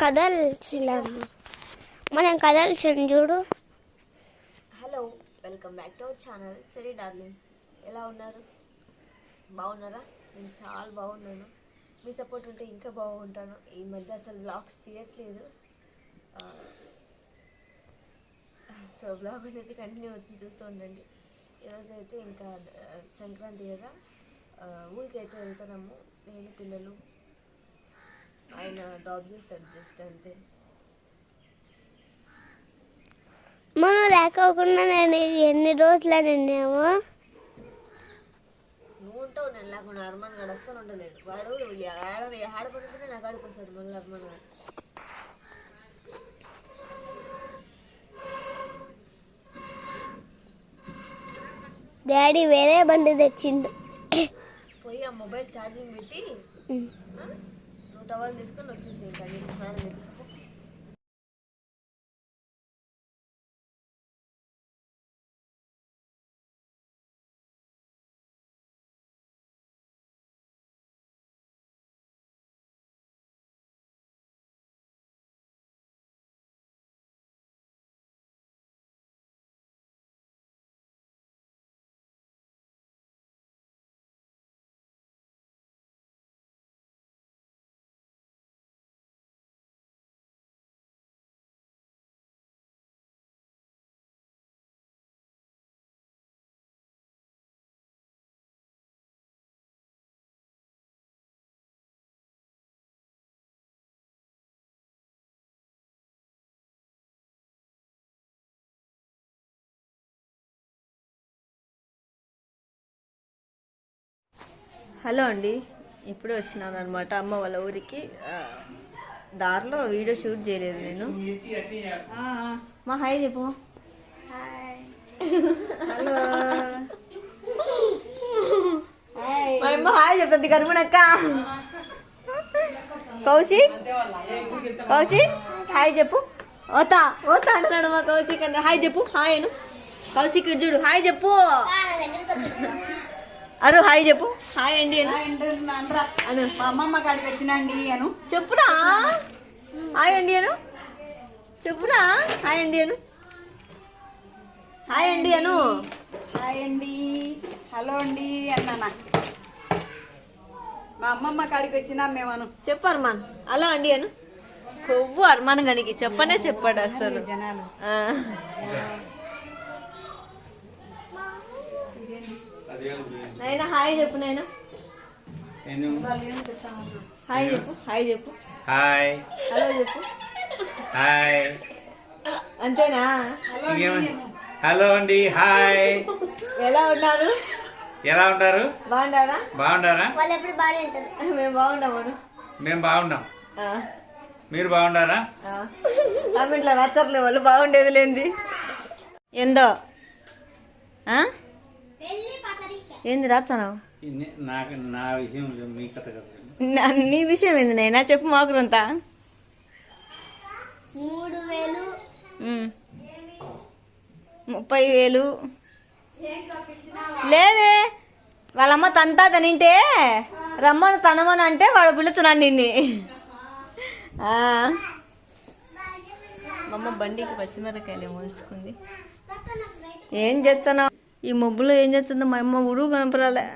కదల్చిలాము మనం కదల్చిన చూడు. Hello welcome back to our channel cherry darling ఎలా ఉన్నారు? బాగున్నారా? నేను చాలా బాగున్నాను. మీ సపోర్ట్ ఉంటే ఇంకా బాగుంటాను. ఈ మధ్య అసలు బ్లాగ్స్ తీయట్లేదు. సో బ్లాగ్ అనేది కంటిన్యూ అవుతుంది. చూస్తూ ఉండండి. ఈరోజు అయితే ఇంకా సంక్రాంతి కదా. ఊరికి అయితే వెళ్తున్నాము. నేను పిల్లలు ఆయన డ్రాప్ చేస్తాడు జస్ట్ అంతే మనం లేకోకుండా నేను ఎన్ని రోజులు నిన్నేమో? నువ్వు ఉంటావు నేను లేకుండా అర్మాన్ గడు అస్సలు ఉండలేడు. వాడు ఆడ ఆడ పడుకుంటే నాకు ఆడికి వస్తాడు మళ్ళీ అర్మాన్ డాడీ వేరే బండి తెచ్చిండు. పోయి ఆ మొబైల్ ఛార్జింగ్ పెట్టి టవల్ తీసుకొని వచ్చేసి ఇంకా నీకు స్నానం చేపిస్తా హలో అండి. ఇప్పుడే వచ్చినాను అనమాట అమ్మ వాళ్ళ ఊరికి. ఆ, దారిలో వీడియో షూట్ చేయలేదు నేను. మా హాయ్ చెప్పు. మా అమ్మ హాయ్ చెప్తుంది కనుమనక్క. కౌశిక్ కౌశిక్ హాయ్ చెప్పు. ఓతా ఓతా అంటున్నాడు మా కౌశిక్ అంటే హాయ్ చెప్పు. హాయ్ అను. కౌశిక్ చూడు. హాయ్ చెప్పు. అరు హాయ్ చెప్పు. హాయ్ అండి అను. మా అమ్మమ్మ కాడికి వచ్చినండి అను. చెప్పురా? హాయ్ అండి అను. చెప్పురా? హాయ్ అండి అను. హాయ్ అండి అను. హాయ్ అండి. హలో అండి అన్నానా? మా అమ్మమ్మ కాడికి వచ్చినా మేమను చెప్పు అర్మాన్. అలా అండి అను. కొవ్వు అర్మాన్ గనికి. చెప్పనే చెప్పాడు అసలు. జనాలు. నైనా హాయ్ చెప్పు నైనా హాయ్ చెప్పు హాయ్ చెప్పు. హాయ్. హలో చెప్పు. హాయ్. అంతేనా? హలో అండి హాయ్. ఎలా ఉన్నారు? ఎలా ఉంటారు బాగున్నారా? బాగుండారా వాళ్ళు ఎప్పుడు బాగానే ఉంటారు. మేము బాగున్నాము మేము బాగున్నాం. ఆ, మీరు బాగుండారా ఆ. కామెంట్లో రాచర్లే వాళ్ళు బాగుండేది లేంది. ఏందో? ఆ? ఏంది నాకు నా విషయం మీ కథ కదా నా- నీ విషయం ఏంది నైనా చెప్పు మాకు రొంత మూడు వేలు. ముప్పై వేలు. లేదే వాళ్ళమ్మ తంతా తనింటే రమ్మను తనమని అంటే వాడు పిలుస్తున్నాడు నిన్ని. అమ్మ బండికి పచ్చిమిరకాయలు మొలుచుకుంది ఏం చేస్తున్నావు? ఈ మబ్బులో ఏం చేస్తుందో మా అమ్మ ఉడుగు కనపరాలే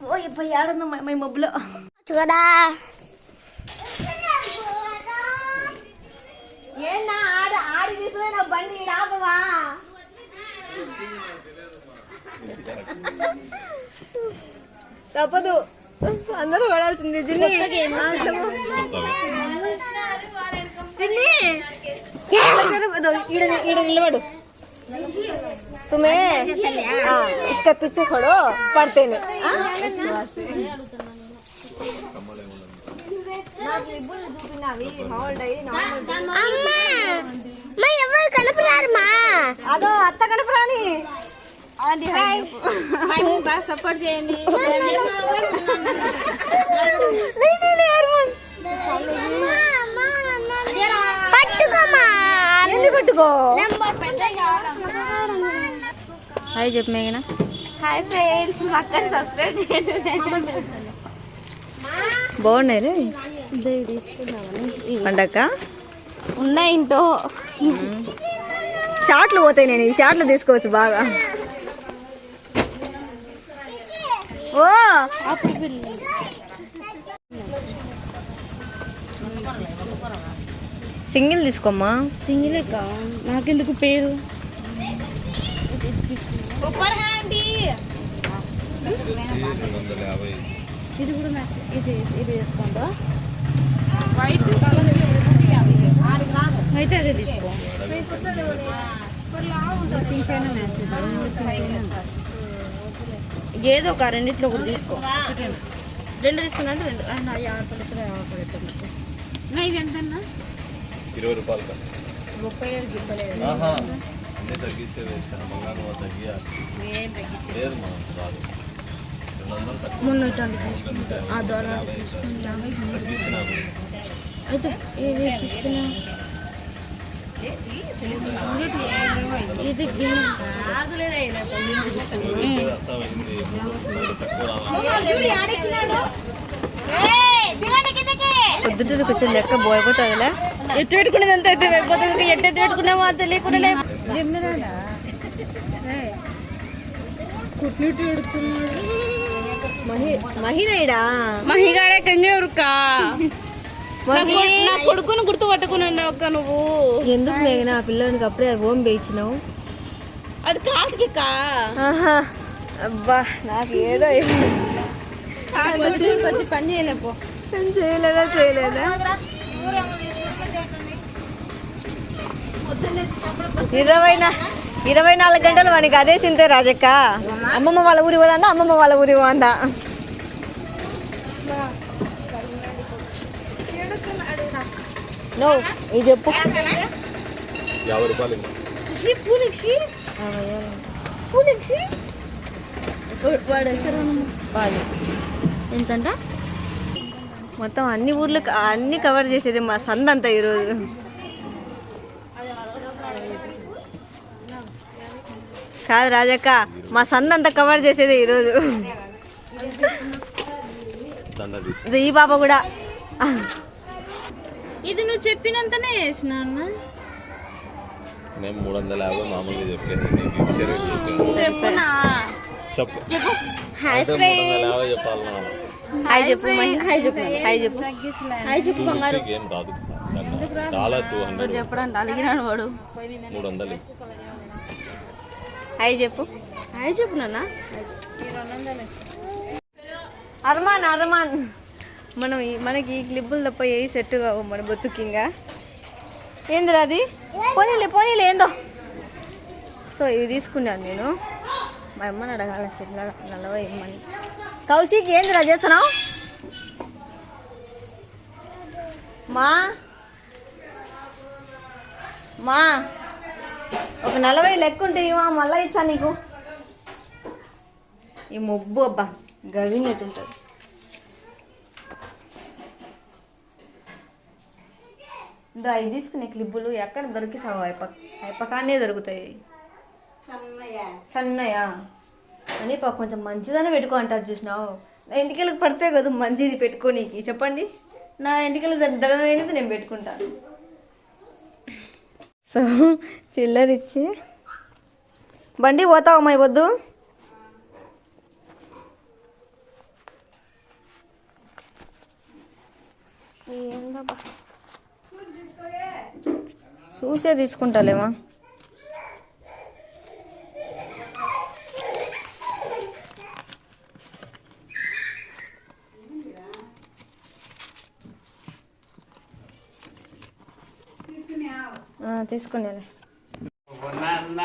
ఓ ఇప్పుడు ఏడుందో మా అమ్మ ఈ మబ్బులో కదా ఏందా ఆడ ఆడి తీసుకుపోయిన బండి ఈడ ఆపవా తప్పదు అందరూ పడాల్సింది జిన్ని ఆ, చెప్పు. జిన్ని ఇట్లా జరుగు. ఇదో ఈడ ఈడ నిలబడు తుమే ఆ, इसका पीछे खड़ो पढ़ते ने నాకు ఇబ్బులు చూపినవి హోల్డ్ అయ్యి నార్మల్ అమ్మా మా ఎవరు కనపరారు మా అదో అత్త కనపరాని అది హాయ్ బాగా సపోర్ట్ చేయండి లే, లే, లే, అర్మాన్. పట్టుకోమా ఏంది పట్టుకో నెంబర్ హాయ్ చెప్పు మేఘన. హాయ్ ఫ్రెండ్స్ సబ్స్క్రైబ్ చేయండి. బాగున్నాయి రే? పండక్క? ఉన్నాయి ఇంటో షార్ట్లు పోతాయి నేను ఈ షార్ట్లు తీసుకోవచ్చు బాగా. ఓ! సింగిల్ తీసుకోమ్మా. సింగిలే కా నాకెందుకు పేరు? ఇది కూడా మ్యాచ్ ఇది ఇది వేసుకోండా. వైట్ అయితే అదే తీసుకో ఏదో ఒక రెండిట్లో ఒకటి తీసుకో. రెండు తీసుకున్నా అంటే రెండు. ఇవి ఎంతన్నా? ఇరవై రూపాయలు ముప్పై ఐదు అన్నీ తగ్గించే వేసాను బంగారం తగ్గి ఏం తగ్గించి లేదు మనం రాదు మొన్న ఇట్లాంటి తీసుకుంటా ఆ ద్వారా తీసుకుంటా తగ్గించినాము. అయితే ఇది తీసుకున్నా? ఇది లెక్క పోయిపోతుందిలే ఎత్తు అయిపోతుంది ఎట్టు ఎత్తు పెట్టుకున్నామో తెలియకుండా మహిగాడ కంగే ఉరుకా. నా కొడుకును గుర్తు పట్టుకుని ఒక్క నువ్వు. ఎందుకు లేనా ఆ పిల్లోనికి అప్పుడే ఓం వేయించినావు? అది కాటికి కా. అబ్బా నాకు ఏదో పని చేయలేపో నేను చేయలేదా చేయలేదా? ఇరవై ఇరవై నాలుగు గంటలు మనకి అదే చింతే రాజక్క. అమ్మమ్మ వాళ్ళ ఊరి పోదా అమ్మమ్మ వాళ్ళ ఊరి పోదా నో ఇది చెప్పు. యాభై రూపాయలు ఎంతంట? మొత్తం అన్ని ఊర్లు క- అన్ని కవర్ చేసేది మా సందంతా ఈరోజు. కాదు రాజక్క మా సందంతా కవర్ చేసేది ఈరోజు. ఈ పాప కూడా. ఇది నువ్వు చెప్పినంతనే నేను మూడు వందల యాభై మామూలుగా చెప్పాను చెప్పునా? చెప్పు. చెప్పు. హాయ్ చెప్పు మహి. హాయ్ చెప్పు హాయ్ చెప్పు. హాయ్ చెప్పు బంగారు. రూపీకి ఏం రాదు. డాలర్ టూ హండ్రెడ్ చెప్పడానికి అలిగినాడు వాడు. మూడు వందలు హాయ్ చెప్పు. హాయ్ చెప్పు నాన్న. అర్మాన్ అర్మాన్. మనం మనకి ఈ క్లిప్పులు తప్ప ఏ సెట్ కావు మన బతుకింగా ఏందిరా అది? పోనీలే పోనీలే ఏందో. సో ఇవి తీసుకున్నాను నేను. మా అమ్మని అడగాల చిన్నగా నలభై ఇమ్మని కౌశిక్ ఏందిరా చేస్తున్నావు? మా? మా? ఒక నలభై లెక్క ఉంటే ఇవా మళ్ళీ ఇచ్చా నీకు? ఈ మొబ్బు అబ్బా. గవినట్టు ఉంటుంది దా ఇది తీసుకునే క్లిప్పులు ఎక్కడ దొరికి సగం అయిప అయిపకానే దొరుకుతాయి. సన్నయా అని పాప కొంచెం మంచిదనే పెట్టుకో అంటారు చూసినావు. నా ఎంటికలకు పడితే కదా మంచిది పెట్టుకోనీకి చెప్పండి. నా ఎంటికలు దరిద్రమైనది నేను పెట్టుకుంటాను సో చిల్లరిచ్చి. బండి పోతావమ్మా అమ్మాయి వద్దు ఏందబ్బా? చూసే తీసుకుంటాలేమా? తీసుకునేలే. నాన్న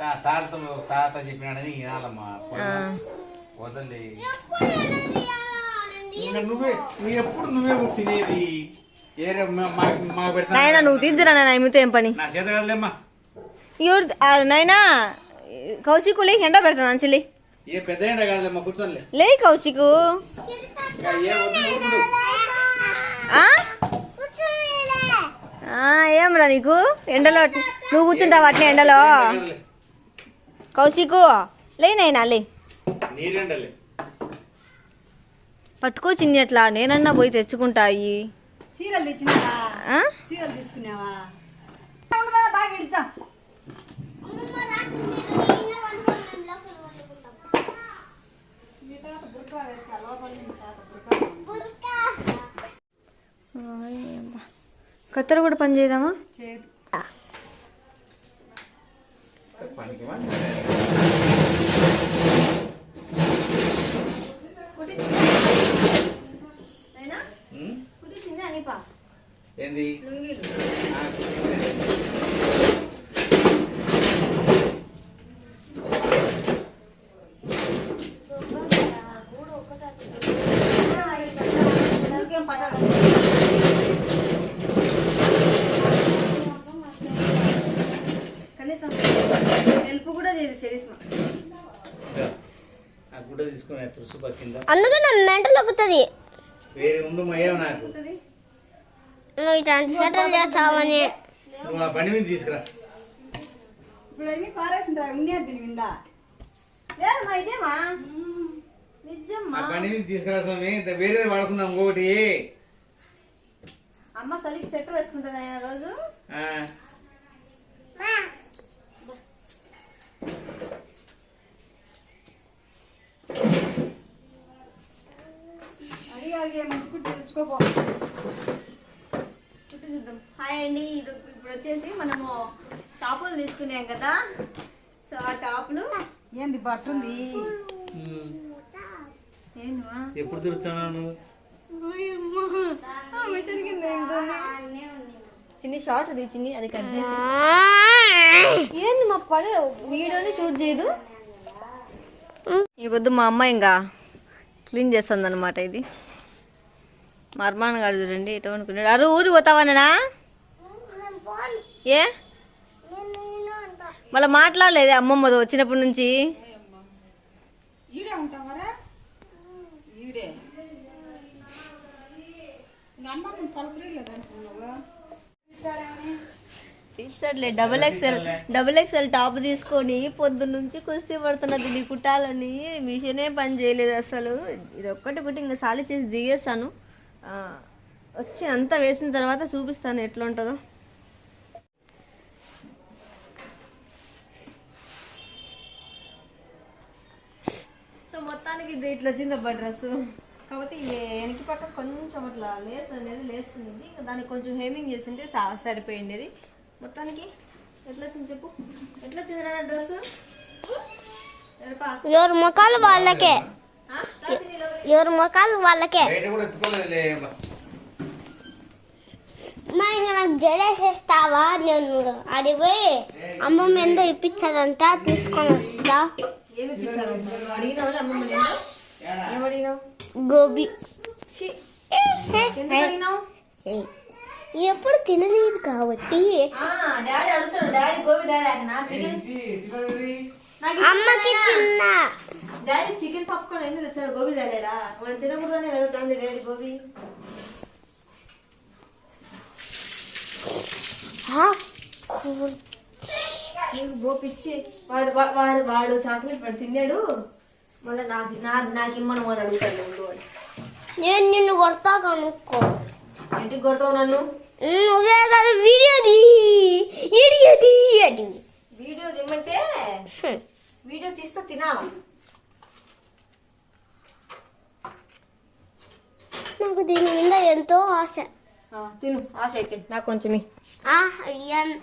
తా- తాతతో తాత చెప్పినాడని వినాలమ్మా వదలే. నువ్వే నువ్వు ఎప్పుడు నువ్వే తినేది? నాయన నువ్వు తీద్దురా నాయన ఏం పని? ఎవరు నాయనా కౌశికులే ఎండ పెడతాను అంచలి లే కౌశికు ఇంకా ఏ వద్దు ఊరుకుడు. ఆ? ఆ, ఏమ్రా నీకు? ఎండలో నువ్వు కూర్చుంటావు అట్నే ఎండలో. కౌశికు లే నైనా లే పట్టుకో చిన్ని అట్లా నేనన్నా పోయి ఇచ్చినావా ఆ? చీరలు తీసుకున్నావా? కత్తెర కూడా పని పనికి ఏంది ఆ, కనీసం హెల్ప్ కూడా చేయదు శరీస్మ ఆ గుడ్డ తీసుకుని తులసి కింద అందుకే నా మెంటల్ ఎక్కుతుంది వేరే నాకు. నువ్వు ఇట్లాంటి సెటిల్ చేస్తావని నువ్వు ఆ బండి మీద తీసుకురా. ఇప్పుడు ఏమి పారేసింటా ఉన్నది దీని మీద. లేదమ్మా ఇదేమా? ఆ నిజమ్మా బండి మీద తీసుకురా స్వామి వేరేది వాడుకుందాం ఇంకొకటి. అమ్మ చలికి సెట్ వేసుకుంటుందా రోజు ఆ, అది అది మంచి చుట్టూ చూద్దాం. హాయ్ అండి ఇది ఇప్పుడు వచ్చేసి మనము టాపులు తీసుకున్నాం కదా. సో ఆ టాపులు ఏంది బట్ట ఉంది ఉమ్, ఏంటమ్మా ఎప్పుడు తిరుగుతున్నావు చిన్ని షార్ట్ అది చిన్ని అది కట్ చేసి. ఏంది మా పని వీడియోని షూట్ చేయదు. ఈ పొద్దు మా అమ్మ ఇంకా క్లీన్ చేస్తుంది అనమాట ఇది. మా అర్మాన్ గారు చూడండి ఎటు అనుకున్నాడు అరు ఊరికి పోతావానా ఏ? మళ్ళీ మాట్లాడలేదే అమ్మమ్మతో వచ్చినప్పటి నుంచి? తీర్చట్లే double XL double XL top తీసుకొని పొద్దు నుంచి కుస్తీ పడుతున్నది నీ కుట్టాలని మిషనే పని చేయలేదు అసలు. ఇది ఒక్కటి ఒకటి ఇంకా సాలి చేసి దిగేస్తాను. వచ్చి అంతా వేసిన తర్వాత చూపిస్తాను ఎట్లా ఉంటుందో సో మొత్తానికి ఇది ఇట్లా వచ్చింది అబ్బా డ్రెస్ కాకపోతే ఇది వెనక పక్క కొంచెం అట్లా లేస్ అనేది లేస్తుంది. ఇంకా దానికి కొంచెం హేమింగ్ చేసింటే సరిపోయిండేది మొత్తానికి ఎట్లా వచ్చింది చెప్పు? ఎట్లా వచ్చింది నా డ్రెస్ ఎవరి ముఖాలు వాళ్ళకే. ఎవరి ముఖాలు వాళ్ళకే. మా ఇంకా నాకు జడేసేస్తావా? నేను అడిగిపోయి అమ్మమ్మ ఏందో ఇప్పించాలంట తీసుకొని వస్తా. గోబీ. ఎప్పుడు తినలేదు కాబట్టి. అమ్మకి చిన్న డాడీ చికెన్ పాప్కార్న్ ఎందుకు తెచ్చాడు గోబీ డాడీడా మనం తినకూడదనే వెళ్తాండి డాడీ గోబీ. గోపిచ్చి వాడు వాడు వాడు చాక్లెట్ వాడు తిన్నాడు. మళ్ళీ నాకు నా నాకు ఇమ్మని అడుగుతాడు నేను నిన్ను కొడతా కనుక్కో. ఇంటికి కొడతావు నన్ను? నువ్వే కదా వీడియో తీ. వీడియో తీ అని వీడియో తిమ్మంటే వీడియో తీస్తే తినాలి. నాకు దీని మీద ఎంతో ఆశ. ఆ, తిను ఆశ అయితే. నాకు కొంచెం ఆ, ఎన్-